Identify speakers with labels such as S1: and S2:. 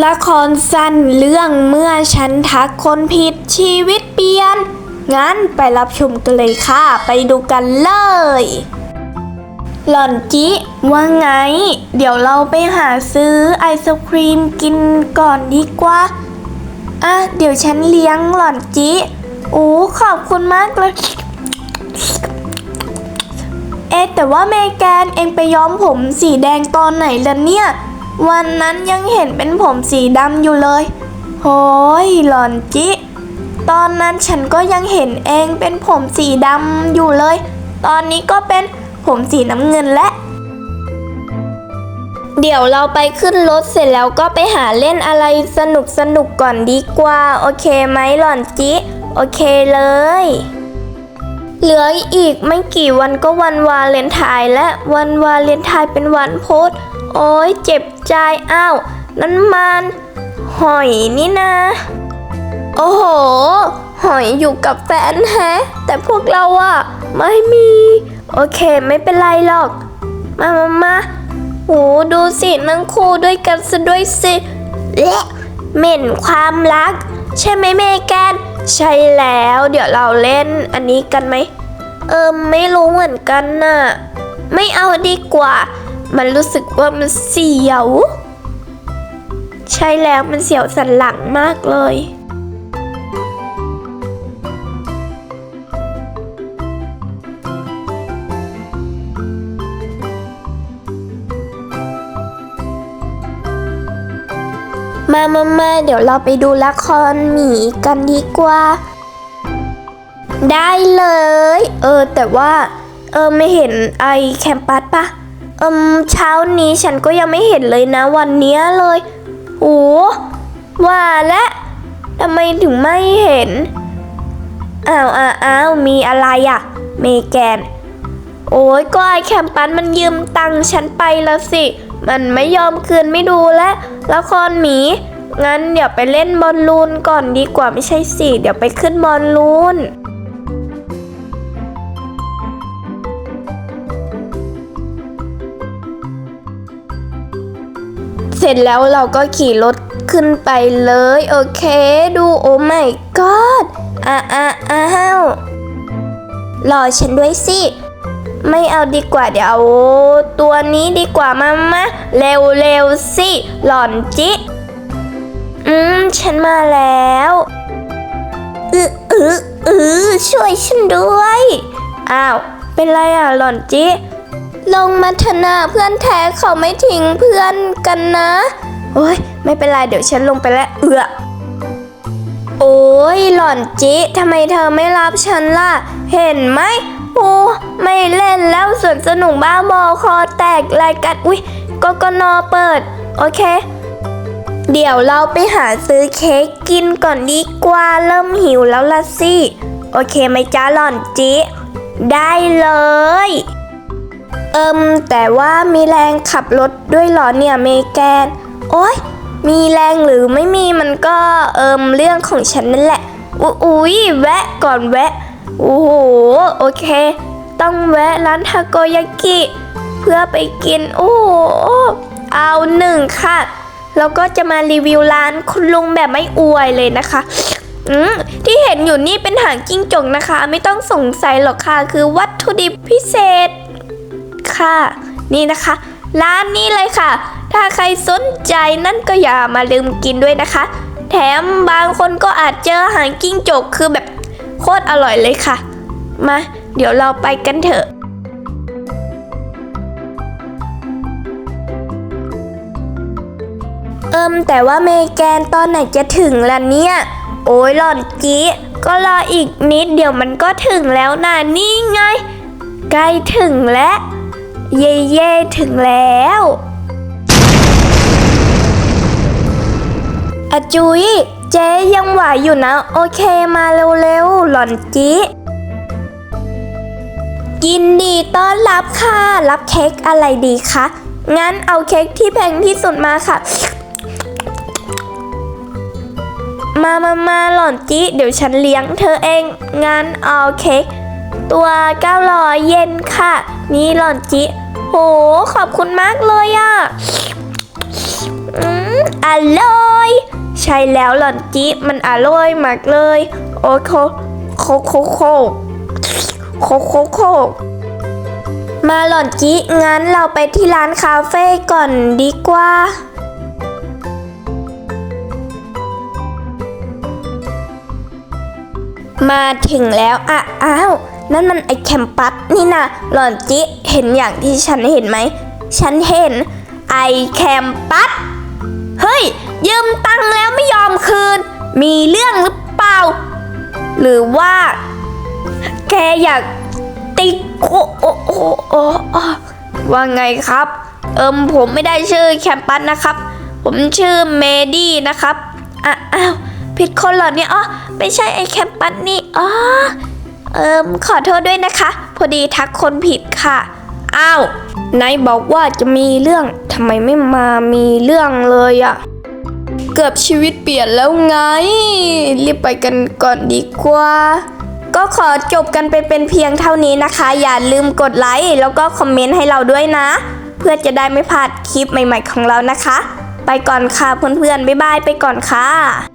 S1: ละครสั้นเรื่องเมื่อฉันทักคนผิดชีวิตเปลี่ยน งั้นไปรับชมกันเลยค่ะ ไปดูกันเลย หล่อนจิว่าไง เดี๋ยวเราไปหาซื้อไอศครีมกินก่อนดีกว่า อะ เดี๋ยวฉันเลี้ยงหล่อนจิโอ้ขอบคุณมากเลยเอ๊แต่ว่าเมแกนเองไปย้อมผมสีแดงตอนไหนล่ะเนี่ย วันนั้นยังเห็นเป็นผมสีดำอยู่เลยโอ้ยหลอนจิ ตอนนั้นฉันก็ยังเห็นเองเป็นผมสีดำอยู่เลย ตอนนี้ก็เป็นผมสีน้ำเงินและ เดี๋ยวเราไปขึ้นรถเสร็จแล้วก็ไปหาเล่นอะไรสนุกสนุกก่อนดีกว่า โอเคไหมหล่อนจิ โอเคเลย เหลืออีกไม่กี่วันก็วันวาเลนไทน์และวันวาเลนไทน์เป็นวันพุธ โอ้ยเจ็บใจอ้าวนั่นมันหอยนี่นะ โอ้โห หอยอยู่กับแฟนแฮะ แต่พวกเราอะไม่มี โอเคไม่เป็นไรหรอก มามามาโหดูสินั่งคู่ด้วยกันซะด้วยสิเละเหม็นความรัก ใช่ไหมเมแกนใช่แล้ว เดี๋ยวเราเล่นอันนี้กันไหม เออไม่รู้เหมือนกันน่ะ ไม่เอาดีกว่า มันรู้สึกว่ามันเสียว ใช่แล้วมันเสียวสันหลังมากเลย มามามาเดี๋ยวเราไปดูละครหมีกันดีกว่า ได้เลย เออแต่ว่า เออไม่เห็นไอแคมปัสปะ อิมเช้านี้ฉันก็ยังไม่เห็นเลยนะวันเนี้ยเลยโอ้ว่าและทำไมถึงไม่เห็น อ้าวอ้าวอ้าวมีอะไรอะเมแกน โอ้ยก็ไอแคมปัสมันยืมตังค์ฉันไปแล้วสิ มันไม่ยอมคืนไม่ดูและละครหมี งั้นเดี๋ยวไปเล่นบอลลูนก่อนดีกว่าไม่ใช่สิ เดี๋ยวไปขึ้นบอลลูน เสร็จแล้วเราก็ขี่รถขึ้นไปเลย โอเคดูโอ้ my god อ้าอ้าอ้าวรอฉันด้วยสิ ไม่เอาดีกว่าเดี๋ยวเอาตัวนี้ดีกว่ามามาเร็วเร็วสิ หล่อนจิ อืม ฉันมาแล้วอืออืออือช่วยฉันด้วย อ้าว เป็นไรอะหล่อนจิ ลงมาเถอะนาเพื่อนแท้เขาไม่ทิ้งเพื่อนกันนะโอ้ยไม่เป็นไรเดี๋ยวฉันลงไปแล้วเอือโอ้ยหล่อนจิทำไมเธอไม่รับฉันล่ะ เห็นไหมโอ้ไม่เล่นแล้วส่วนสนุกบ้าบอคอแตกรายการอุ้ยกกนเปิด โอเค เดี๋ยวเราไปหาซื้อเค้กกินก่อนดีกว่าเริ่มหิวแล้วละสิ โอเคไหมจ้าหล่อนจิ ได้เลย เอิมแต่ว่ามีแรงขับรถด้วยหรอเนี่ยเมแกน โอ้ยมีแรงหรือไม่มีมันก็เอิมเรื่องของฉันนั่นแหละ อุ๊ยแวะก่อนแวะ โอ้โห โอเค ต้องแวะร้านทาโกยากิ เพื่อไปกิน โอ้โห เอาหนึ่งค่ะ แล้วก็จะมารีวิวร้านคุณลุงแบบไม่อวยเลยนะคะอืมที่เห็นอยู่นี่เป็นหางจิ้งจกนะคะ ไม่ต้องสงสัยหรอกค่ะ คือวัตถุดิบพิเศษ ค่ะ นี่นะคะ ร้านนี้เลยค่ะ ถ้าใครสนใจนั่นก็อย่ามาลืมกินด้วยนะคะ แถมบางคนก็อาจเจอหางกิ้งจกคือแบบโคตรอร่อยเลยค่ะ มา เดี๋ยวเราไปกันเถอะเอิมแต่ว่าเมแกนตอนไหนจะถึงล่ะเนี่ย โอ้ยหล่อนจีก็รออีกนิดเดี๋ยวมันก็ถึงแล้วนะนี่ไง ใกล้ถึงแล้ว เย่เย่ถึงแล้วอะจุยเจ๊ยังไหวอยู่นะ โอเคมาเร็วๆ หล่อนจิยินดีต้อนรับค่ะ รับเค้กอะไรดีคะ งั้นเอาเค้กที่แพงที่สุดมาค่ะ มามามาหล่อนจิเดี๋ยวฉันเลี้ยงเธอเอง งั้นเอาเค้กตัว 900 เยนค่ะ นี่หล่อนจิ โห ขอบคุณมากเลยอะ่ะอืมอร่อย ใช่แล้วหล่อนจิมันอร่อยมากเลย โอ้โคโคโคโคโคโคโคมาหล่อนจิงั้นเราไปที่ร้านคาเฟ่ก่อนดีกว่ามาถึงแล้วอะอ้าว นั่นมันไอแคมปัสนี่นะหล่อนจิเห็นอย่างที่ฉันเห็นไหม ฉันเห็นไอแคมปัสเฮ้ย ยืมตังค์แล้วไม่ยอมคืน มีเรื่องหรือเปล่า หรือว่า แกอยากติโอโอโอโอว่าไงครับ เอิมผมไม่ได้ชื่อแคมปัสนะครับ ผมชื่อเมดี้นะครับอ้าวผิดคนเหรอเนี่ยอ๋อไม่ใช่ไอแคมปัสนี่อ๋อ เอิมขอโทษด้วยนะคะ พอดีทักคนผิดค่ะ อ้าวนายบอกว่าจะมีเรื่องทำไมไม่มามีเรื่องเลยอะเกือบชีวิตเปลี่ยนแล้วไง รีบไปกันก่อนดีกว่า ก็ขอจบกันไปเป็นเพียงเท่านี้นะคะ อย่าลืมกดไลค์แล้วก็คอมเมนต์ให้เราด้วยนะ เพื่อจะได้ไม่พลาดคลิปใหม่ ๆของเรานะคะ ไปก่อนค่ะเพื่อนๆบ๊ายบายไปก่อนค่ะ